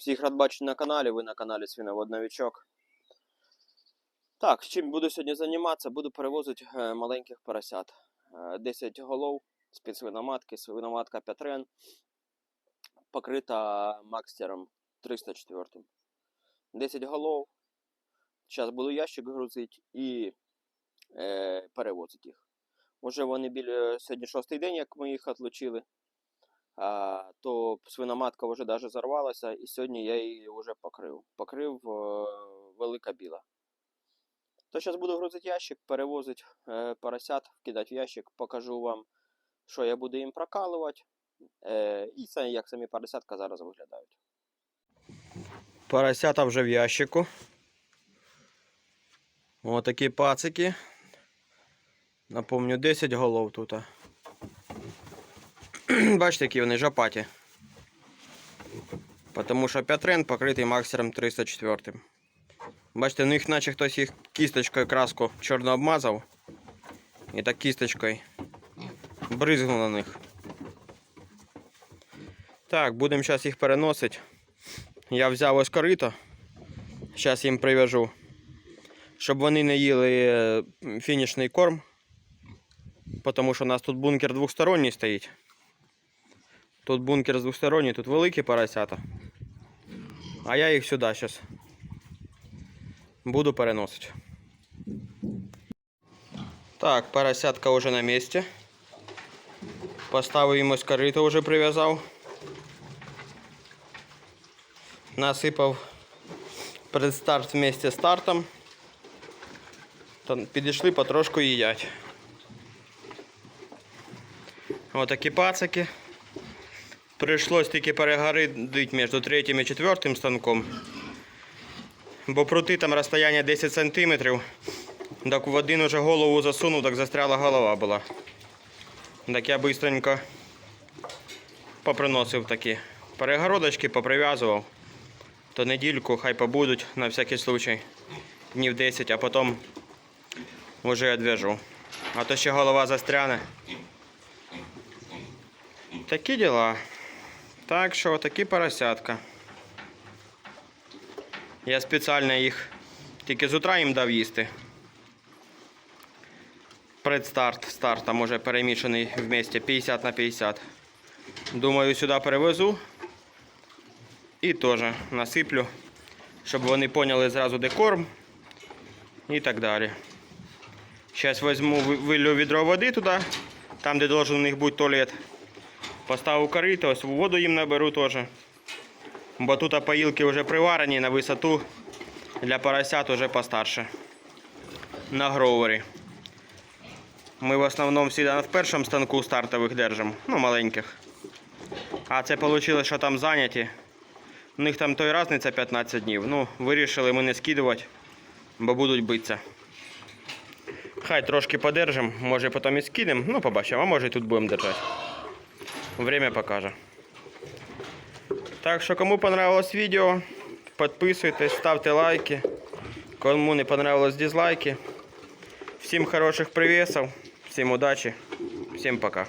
Всіх рад бачити на каналі, ви на каналі Свиновод Новичок. Так, чим буду сьогодні займатися? Буду перевозити е, маленьких поросят. Е, 10 голов з-під свиноматки, свиноматка Петрен, покрита Макстером 304. 10 голов. Зараз буду ящик грузити і е, перевозити їх. Уже вони біля сьогодні шостий день, як ми їх відлучили. То свиноматка вже даже зарвалася, і сьогодні я її вже покрив. Покрив е, велика біла. То зараз буду грузити ящик, перевозити е, поросят, вкидати в ящик, покажу вам, що я буду їм прокалувати. Е, і це, як самі поросятка зараз виглядають. Поросята вже в ящику. Ось такі пацики. Напомню, 10 голов тут. Бачите, які вони жопаті. Тому що Петрен покритий максером 304. Бачите, ну їх наче хтось їх кісточкою краску чорно обмазав. І так кісточкою бризгнув на них. Так, будемо зараз їх переносити. Я взяв ось корито. Зараз їм прив'яжу. Щоб вони не їли е, фінішний корм. Тому що у нас тут бункер двосторонній стоїть. Тут бункер з двосторонній, тут великі поросята. А я їх сюди зараз буду переносити. Так, поросятка вже на місці. Поставив ось корито вже прив'язав. Насипав предстарт вместе з стартом. Та Підійшли потрошку їдять. Отакі пацики. Прийшлось тільки перегородити між третім і четвертим станком. Бо прути там розстояння 10 см. Так в один уже голову засунув, так застряла голова була. Так я швидко поприносив такі перегородочки, поприв'язував. То недільку хай побудуть на всякий случай. Днів 10, а потім вже відв'яжу. А то ще голова застряне. Такі діла. Так що такі поросятка. Я спеціально їх тільки з утра їм дав їсти. Предстарт, старт там уже перемішаний вместе 50 на 50. Думаю, сюди перевезу і теж насиплю, щоб вони поняли зразу де корм і так далі. Зараз візьму, вилю відро води туди, там де должен у них бути туалет. Поставив корито, ось воду їм наберу теж. Бо тут поїлки вже приварені на висоту для поросят вже постарше. На гровері. Ми в основному всі в першому станку стартових держимо, ну маленьких. А це вийшло, що там зайняті. У них там той різниця 15 днів. Ну, вирішили ми не скидувати, бо будуть битися. Хай трошки подержимо, може потім і скинемо, ну побачимо, а може і тут будемо держати. Время покаже. Так що, кому понравилось відео, підписуйтесь, ставте лайки. Кому не понравилось дизлайки. Всім хороших привесів, всім удачі, всім пока.